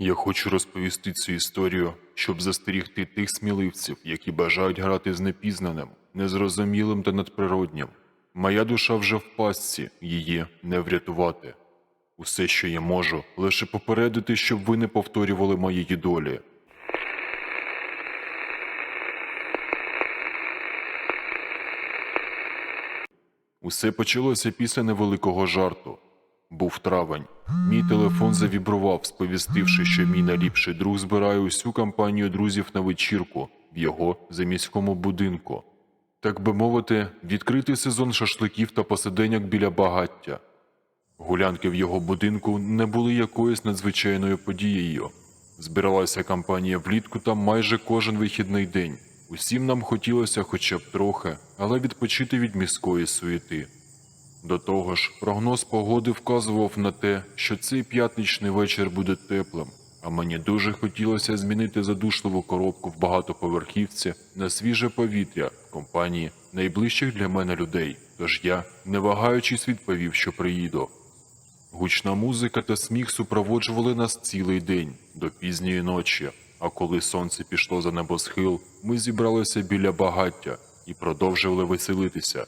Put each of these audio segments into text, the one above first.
Я хочу розповісти цю історію, щоб застерігти тих сміливців, які бажають грати з непізнаним, незрозумілим та надприроднім. Моя душа вже в пастці, її не врятувати. Усе, що я можу, лише попередити, щоб ви не повторювали моєї долі. Усе почалося після невеликого жарту. Був травень. Мій телефон завібрував, сповістивши, що мій найліпший друг збирає усю компанію друзів на вечірку в його заміському будинку. Так би мовити, відкритий сезон шашликів та посиденьок біля багаття. Гулянки в його будинку не були якоюсь надзвичайною подією. Збиралася компанія влітку там майже кожен вихідний день. Усім нам хотілося хоча б трохи, але відпочити від міської суєти. До того ж, прогноз погоди вказував на те, що цей п'ятничний вечір буде теплим, а мені дуже хотілося змінити задушливу коробку в багатоповерхівці на свіже повітря в компанії найближчих для мене людей. Тож я, не вагаючись, відповів, що приїду. Гучна музика та сміх супроводжували нас цілий день до пізньої ночі. А коли сонце пішло за небосхил, ми зібралися біля багаття і продовжували веселитися.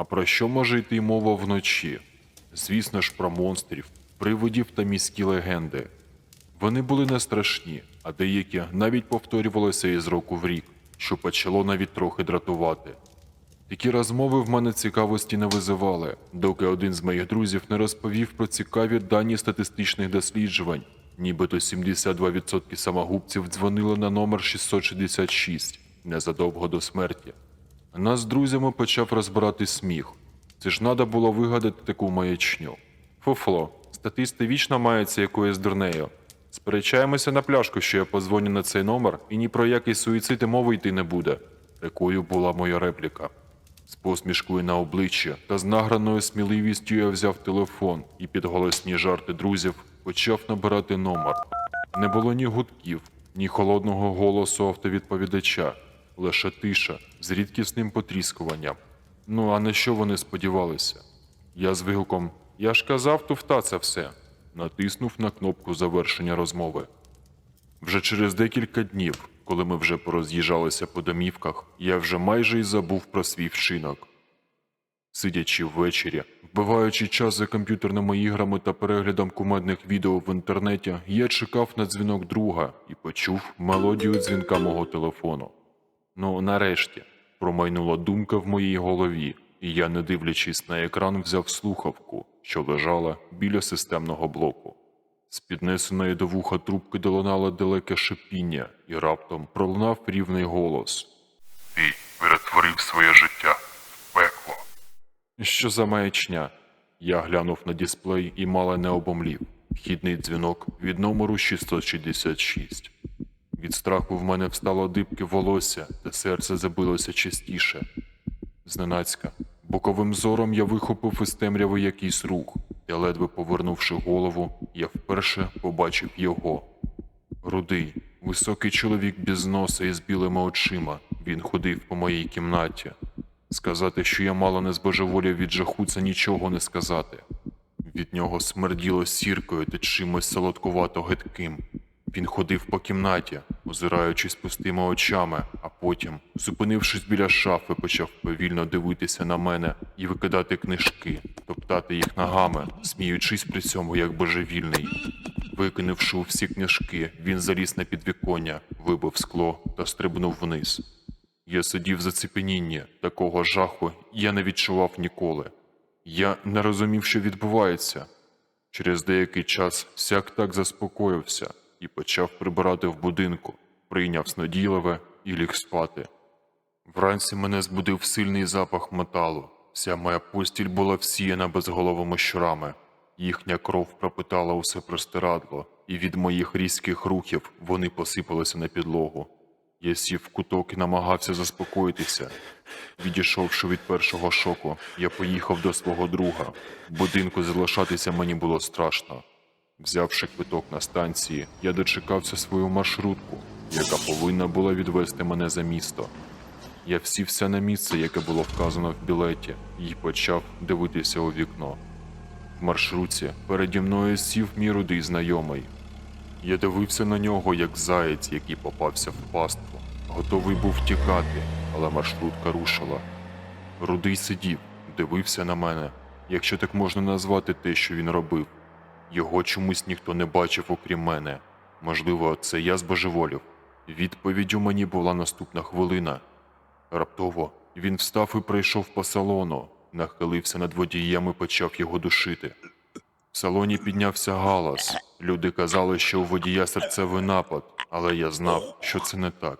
А про що може йти мова вночі? Звісно ж, про монстрів, привидів та міські легенди. Вони були не страшні, а деякі навіть повторювалися із року в рік, що почало навіть трохи дратувати. Такі розмови в мене цікавості не визивали, доки один з моїх друзів не розповів про цікаві дані статистичних досліджувань. Нібито 72% самогубців дзвонили на номер 666 незадовго до смерті. Нас з друзями почав розбирати сміх. Це ж надо було вигадати таку маячню. Фуфло, статисти вічно маються якоюсь дурнею. Сперечаємося на пляшку, що я позвоню на цей номер, і ні про який суїцид і мови йти не буде. Такою була моя репліка. З посмішкою на обличчі та з награною сміливістю я взяв телефон і під голосні жарти друзів почав набирати номер. Не було ні гудків, ні холодного голосу автовідповідача, лише тиша з рідкісним потріскуванням. Ну а на що вони сподівалися? Я з вигуком Я ж казав, туфта це все. Натиснув на кнопку завершення розмови. Вже через декілька днів, коли ми вже пороз'їжджалися по домівках, я вже майже й забув про свій вчинок. Сидячи ввечері, вбиваючи час за комп'ютерними іграми та переглядом кумедних відео в інтернеті, я чекав на дзвінок друга і почув мелодію дзвінка мого телефону. Ну, нарешті, промайнула думка в моїй голові, і я, не дивлячись на екран, взяв слухавку, що лежала біля системного блоку. З піднесеної до вуха трубки долунало далеке шипіння, і раптом пролунав рівний голос. Ти перетворив своє життя в пекло. Що за маячня? Я глянув на дисплей і мало не обомлів. Вхідний дзвінок від номеру 666. Від страху в мене встало дибки волосся, та серце забилося частіше. Зненацька, боковим зором я вихопив із темряви якийсь рух, та ледве повернувши голову, я вперше побачив його. Рудий, високий чоловік без носа і з білими очима. Він ходив по моїй кімнаті. Сказати, що я мало не збожеволів від жаху, це нічого не сказати. Від нього смерділо сіркою та чимось солодкувато гидким. Він ходив по кімнаті, озираючись пустими очами, а потім, зупинившись біля шафи, почав повільно дивитися на мене і викидати книжки, топтати їх ногами, сміючись при цьому як божевільний. Викинувши всі книжки, він заліз на підвіконня, вибив скло та стрибнув вниз. Я сидів в зацепенінні, такого жаху я не відчував ніколи. Я не розумів, що відбувається. Через деякий час сяк так заспокоївся і почав прибирати в будинку, прийняв снодійливе і ліг спати. Вранці мене збудив сильний запах металу. Вся моя постіль була всіяна безголовими щурами. Їхня кров пропитала усе простирадло, і від моїх різких рухів вони посипалися на підлогу. Я сів в куток і намагався заспокоїтися. Відійшовши від першого шоку, я поїхав до свого друга. В будинку залишатися мені було страшно. Взявши квиток на станції, я дочекався свою маршрутку, яка повинна була відвести мене за місто. Я всівся на місце, яке було вказано в білеті, і почав дивитися у вікно. В маршрутці переді мною сів мій рудий знайомий. Я дивився на нього, як заєць, який попався в пастку. Готовий був тікати, але маршрутка рушила. Рудий сидів, дивився на мене, якщо так можна назвати те, що він робив. Його чомусь ніхто не бачив, окрім мене. Можливо, це я збожеволів. Відповіддю мені була наступна хвилина. Раптово він встав і пройшов по салону, нахилився над водієм і почав його душити. В салоні піднявся галас. Люди казали, що у водія серцевий напад, але я знав, що це не так.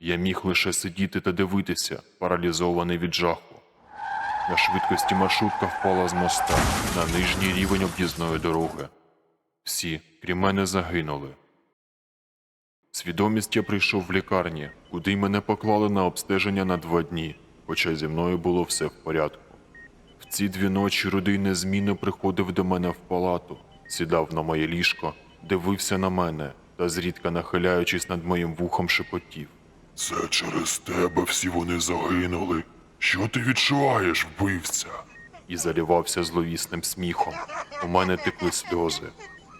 Я міг лише сидіти та дивитися, паралізований від жаху. На швидкості маршрутка впала з моста на нижній рівень об'їзної дороги. Всі, крім мене, загинули. Свідомість я прийшов в лікарні, куди й мене поклали на обстеження на два дні, хоча зі мною було все в порядку. В ці дві ночі рудий незмінно приходив до мене в палату, сідав на моє ліжко, дивився на мене та зрідка нахиляючись над моїм вухом шепотів. Це через тебе всі вони загинули. Що ти відчуваєш, вбивця? і заливався зловісним сміхом. У мене текли сльози.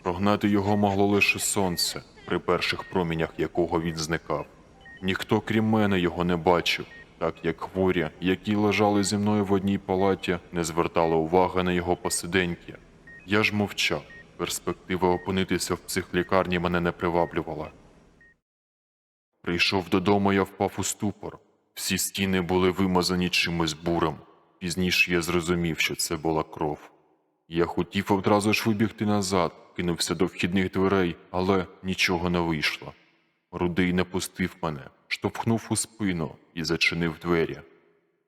Прогнати його могло лише сонце, при перших промінях якого він зникав. Ніхто, крім мене, його не бачив, так як хворі, які лежали зі мною в одній палаті, не звертали уваги на його посиденьки. Я ж мовчав. Перспектива опинитися в психлікарні мене не приваблювала. Прийшов додому, я впав у ступор. Всі стіни були вимазані чимось буром. Пізніше я зрозумів, що це була кров. Я хотів одразу ж вибігти назад, кинувся до вхідних дверей, але нічого не вийшло. Рудий не пустив мене, штовхнув у спину і зачинив двері.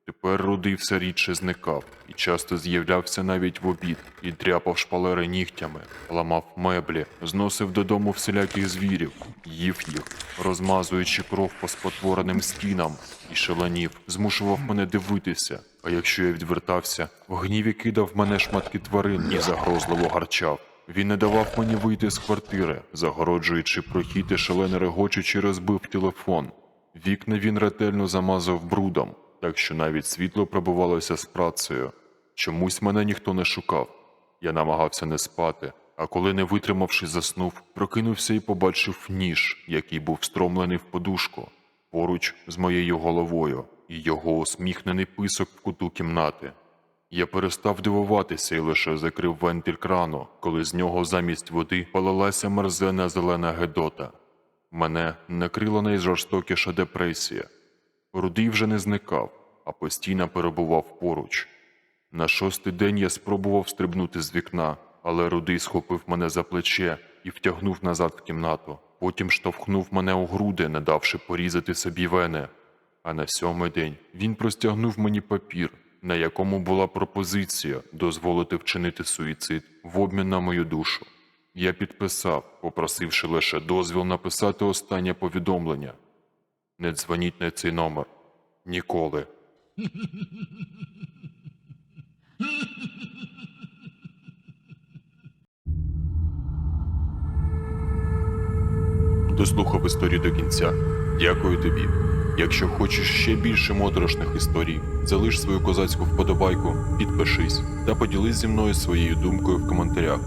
Тепер рудий все рідше зникав і часто з'являвся навіть в обід і дряпав шпалери нігтями, ламав меблі, зносив додому всіляких звірів, їв їх, розмазуючи кров по спотвореним стінам, і шаленів, змушував мене дивитися. А якщо я відвертався, в гніві кидав мене шматки тварин і загрозливо гарчав. Він не давав мені вийти з квартири, загороджуючи прохід і шалено регочучи розбив телефон. Вікна він ретельно замазав брудом, так що навіть світло пробивалося з працею. Чомусь мене ніхто не шукав. Я намагався не спати, а коли, не витримавши, заснув, прокинувся і побачив ніж, який був встромлений в подушку, поруч з моєю головою, і його усміхнений писок в куту кімнати. Я перестав дивуватися і лише закрив вентиль крану, коли з нього замість води полилася мерзена зелена гедота. Мене накрила найжорстокіша депресія. Рудий вже не зникав, а постійно перебував поруч. На шостий день я спробував стрибнути з вікна, але Рудий схопив мене за плече і втягнув назад в кімнату. Потім штовхнув мене у груди, не давши порізати собі вени. А на сьомий день він простягнув мені папір, на якому була пропозиція дозволити вчинити суїцид в обмін на мою душу. Я підписав, попросивши лише дозвіл написати останнє повідомлення. Не дзвоніть на цей номер. Ніколи. Дослухав історію до кінця. Дякую тобі. Якщо хочеш ще більше моторошних історій, залиш свою козацьку вподобайку, підпишись та поділись зі мною своєю думкою в коментарях.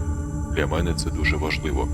Для мене це дуже важливо.